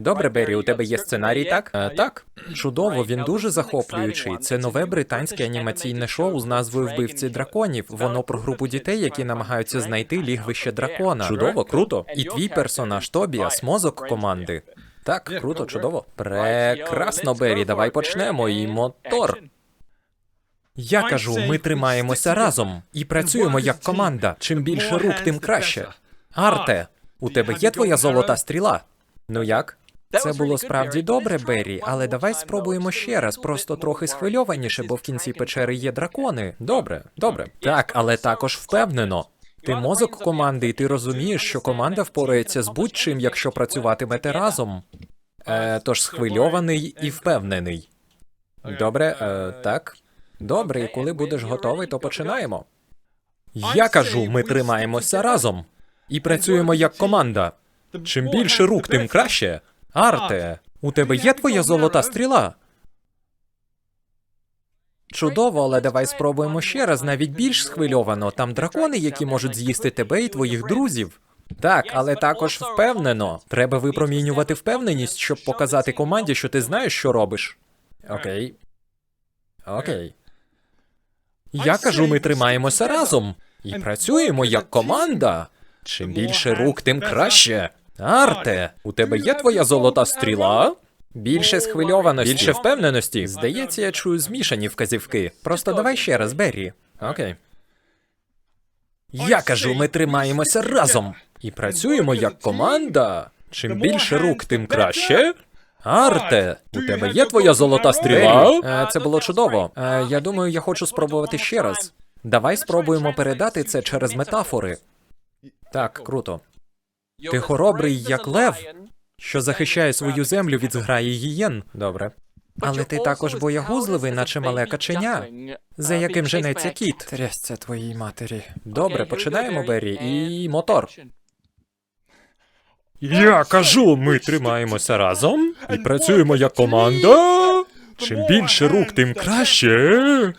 Добре, Беррі, у тебе є сценарій, так? Е, так. Чудово, він дуже захоплюючий. Це нове британське анімаційне шоу з назвою Вбивці драконів. Воно про групу дітей, які намагаються знайти лігвище дракона. Чудово, круто. І твій персонаж Тобіас, мозок команди. Так, круто, чудово. Прекрасно, Беррі, давай почнемо. І мотор. Я кажу, ми тримаємося разом і працюємо як команда. Чим більше рук, тим краще. Арте, у тебе є твоя золота стріла? Ну як? Це було справді добре, Беррі, але давай спробуємо ще раз, просто трохи схвильованіше, бо в кінці печери є дракони. Добре, добре. Так, але також впевнено. Ти мозок команди, і ти розумієш, що команда впорається з будь-чим, якщо працюватимете разом. Е, тож схвильований і впевнений. Добре, е, так. Добре, і коли будеш готовий, то починаємо. Я кажу, ми тримаємося разом і працюємо як команда. Чим більше рук, тим краще. Арте, у тебе є твоя золота стріла? Чудово, але давай спробуємо ще раз, навіть більш схвильовано. Там дракони, які можуть з'їсти тебе і твоїх друзів. Так, але також впевнено. Треба випромінювати впевненість, щоб показати команді, що ти знаєш, що робиш. Окей. Окей. Я кажу, ми тримаємося разом і працюємо як команда. Чим більше рук, тим краще. Арте, у тебе є твоя золота стріла? Більше схвильованості. Більше впевненості. Здається, я чую змішані вказівки. Просто давай ще раз, Беррі. Окей. Я кажу, ми тримаємося разом і працюємо як команда. Чим більше рук, тим краще. Арте, у тебе є твоя золота стріла? Е, це було чудово. Е, я думаю, я хочу спробувати ще раз. Давай спробуємо передати це через метафори. Так, круто. Ти хоробрий, як лев, що захищає свою землю від зграї гієн. Добре. Але ти також боягузливий, наче мале каченя, за яким женеться кіт. Трясця твоїй матері. Добре, починаємо, Беррі, і мотор. Я кажу, ми тримаємося разом і працюємо як команда. Чим більше рук, тим краще.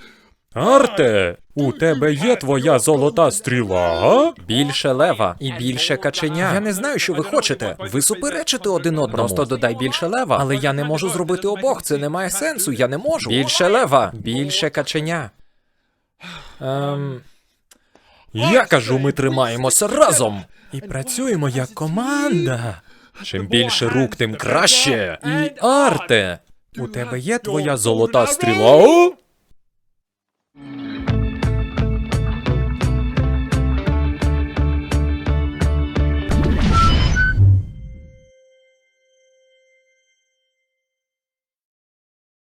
Арте, у тебе є твоя золота стріла? Більше лева і більше каченя. Я не знаю, що ви хочете. Ви суперечите один одному. Просто додай більше лева. Але я не можу зробити обох. Це не має сенсу. Я не можу. Більше лева, більше каченя. Ем... Я кажу, ми тримаємося разом і працюємо як команда. Чим більше рук, тим краще. І арте. У тебе є твоя золота стріла? Mm-hmm.